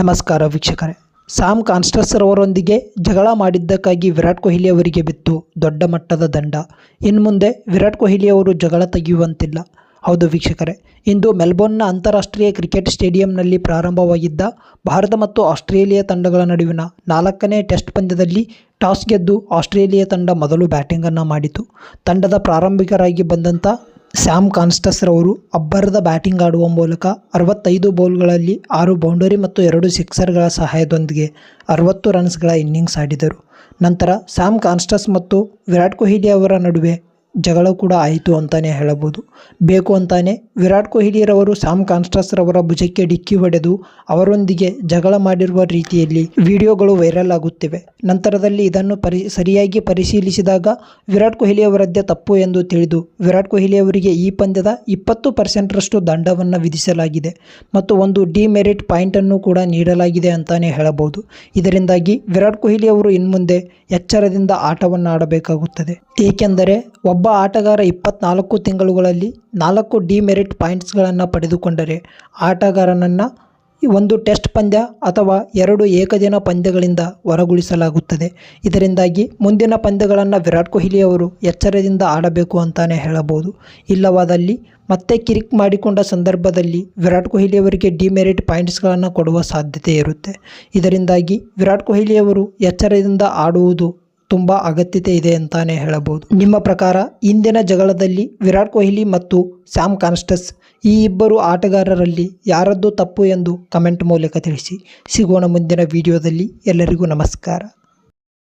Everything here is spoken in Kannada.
ನಮಸ್ಕಾರ ವೀಕ್ಷಕರೇ. ಸಾಮ್ ಕಾನ್ಸ್ಟಸ್ ಅವರೊಂದಿಗೆ ಜಗಳ ಮಾಡಿದ್ದಕ್ಕಾಗಿ ವಿರಾಟ್ ಕೊಹ್ಲಿ ಅವರಿಗೆ ಬಿತ್ತು ದೊಡ್ಡ ಮಟ್ಟದ ದಂಡ. ಇನ್ನು ಮುಂದೆ ವಿರಾಟ್ ಕೊಹ್ಲಿ ಅವರು ಜಗಳ ತೆಗೆಯುವಂತಿಲ್ಲ. ಹೌದು ವೀಕ್ಷಕರೇ, ಇಂದು ಮೆಲ್ಬೋರ್ನ್ನ ಅಂತಾರಾಷ್ಟ್ರೀಯ ಕ್ರಿಕೆಟ್ ಸ್ಟೇಡಿಯಂನಲ್ಲಿ ಪ್ರಾರಂಭವಾಗಿದ್ದ ಭಾರತ ಮತ್ತು ಆಸ್ಟ್ರೇಲಿಯಾ ತಂಡಗಳ ನಡುವಿನ ನಾಲ್ಕನೇ ಟೆಸ್ಟ್ ಪಂದ್ಯದಲ್ಲಿ ಟಾಸ್ ಗೆದ್ದು ಆಸ್ಟ್ರೇಲಿಯಾ ತಂಡ ಮೊದಲು ಬ್ಯಾಟಿಂಗನ್ನು ಮಾಡಿತು. ತಂಡದ ಪ್ರಾರಂಭಿಕರಾಗಿ ಬಂದಂಥ ಸ್ಯಾಮ್ ಕಾನ್ಸ್ಟಸ್ರವರು ಅಬ್ಬರದ ಬ್ಯಾಟಿಂಗ್ ಆಡುವ ಮೂಲಕ ಅರವತ್ತೈದು ಬೌಲ್ಗಳಲ್ಲಿ ಆರು ಬೌಂಡರಿ ಮತ್ತು ಎರಡು ಸಿಕ್ಸರ್ಗಳ ಸಹಾಯದೊಂದಿಗೆ ಅರವತ್ತು ರನ್ಸ್ಗಳ ಇನ್ನಿಂಗ್ಸ್ ಆಡಿದರು. ನಂತರ ಸ್ಯಾಮ್ ಕಾನ್ಸ್ಟಸ್ ಮತ್ತು ವಿರಾಟ್ ಕೊಹ್ಲಿ ಅವರ ನಡುವೆ ಜಗಳ ಕೂಡ ಆಯಿತು ಅಂತಲೇ ಹೇಳಬಹುದು. ಬೇಕು ಅಂತಾನೆ ವಿರಾಟ್ ಕೊಹ್ಲಿರವರು, ಸ್ಯಾಮ್ ಕಾನ್ಸ್ಟಸ್ರವರ ಭುಜಕ್ಕೆ ಡಿಕ್ಕಿ ಹೊಡೆದು ಅವರೊಂದಿಗೆ ಜಗಳ ಮಾಡಿರುವ ರೀತಿಯಲ್ಲಿ ವಿಡಿಯೋಗಳು ವೈರಲ್ ಆಗುತ್ತಿವೆ. ನಂತರದಲ್ಲಿ ಇದನ್ನು ಪರಿ, ಸರಿಯಾಗಿ ಪರಿಶೀಲಿಸಿದಾಗ ವಿರಾಟ್ ಕೊಹ್ಲಿ ಅವರದ್ದೇ ತಪ್ಪು ಎಂದು ತಿಳಿದು ವಿರಾಟ್ ಕೊಹ್ಲಿ ಅವರಿಗೆ ಈ ಪಂದ್ಯದ ಇಪ್ಪತ್ತು ಪರ್ಸೆಂಟ್ರಷ್ಟು ದಂಡವನ್ನು ವಿಧಿಸಲಾಗಿದೆ ಮತ್ತು ಒಂದು ಡಿಮೆರಿಟ್ ಪಾಯಿಂಟನ್ನು ಕೂಡ ನೀಡಲಾಗಿದೆ ಅಂತಾನೆ ಹೇಳಬಹುದು. ಇದರಿಂದಾಗಿ ವಿರಾಟ್ ಕೊಹ್ಲಿ ಅವರು ಇನ್ಮುಂದೆ ಎಚ್ಚರದಿಂದ ಆಟವನ್ನು ಆಡಬೇಕಾಗುತ್ತದೆ ಏಕೆಂದರೆ ಒಬ್ಬ ಆಟಗಾರ ಇಪ್ಪತ್ನಾಲ್ಕು ತಿಂಗಳುಗಳಲ್ಲಿ ನಾಲ್ಕು ಡಿಮೆರಿಟ್ ಪಾಯಿಂಟ್ಸ್ಗಳನ್ನು ಪಡೆದುಕೊಂಡರೆ, ಆಟಗಾರನನ್ನು ಒಂದು ಟೆಸ್ಟ್ ಪಂದ್ಯ ಅಥವಾ ಎರಡು ಏಕದಿನ ಪಂದ್ಯಗಳಿಂದ ಹೊರಗುಳಿಸಲಾಗುತ್ತದೆ. ಇದರಿಂದಾಗಿ ಮುಂದಿನ ಪಂದ್ಯಗಳನ್ನು ವಿರಾಟ್ ಕೊಹ್ಲಿ ಅವರು ಎಚ್ಚರದಿಂದ ಆಡಬೇಕು ಅಂತಾನೆ ಹೇಳಬಹುದು. ಇಲ್ಲವಾದಲ್ಲಿ ಮತ್ತೆ ಕಿರಿಕ್ ಮಾಡಿಕೊಂಡ ಸಂದರ್ಭದಲ್ಲಿ ವಿರಾಟ್ ಕೊಹ್ಲಿ ಅವರಿಗೆ ಡಿಮೆರಿಟ್ ಪಾಯಿಂಟ್ಸ್ಗಳನ್ನು ಕೊಡುವ ಸಾಧ್ಯತೆ ಇರುತ್ತೆ. ಇದರಿಂದಾಗಿ ವಿರಾಟ್ ಕೊಹ್ಲಿ ಅವರು ಎಚ್ಚರದಿಂದ ಆಡುವುದು ತುಂಬ ಅಗತ್ಯತೆ ಇದೆ ಅಂತಾನೆ ಹೇಳಬಹುದು. ನಿಮ್ಮ ಪ್ರಕಾರ ಇಂದಿನ ಜಗಳದಲ್ಲಿ ವಿರಾಟ್ ಕೊಹ್ಲಿ ಮತ್ತು ಸ್ಯಾಮ್ ಕಾನ್ಸ್ಟಸ್ ಈ ಇಬ್ಬರು ಆಟಗಾರರಲ್ಲಿ ಯಾರದ್ದು ತಪ್ಪು ಎಂದು ಕಮೆಂಟ್ ಮೂಲಕ ತಿಳಿಸಿ. ಸಿಗೋಣ ಮುಂದಿನ ವಿಡಿಯೋದಲ್ಲಿ ಎಲ್ಲರಿಗೂ ನಮಸ್ಕಾರ.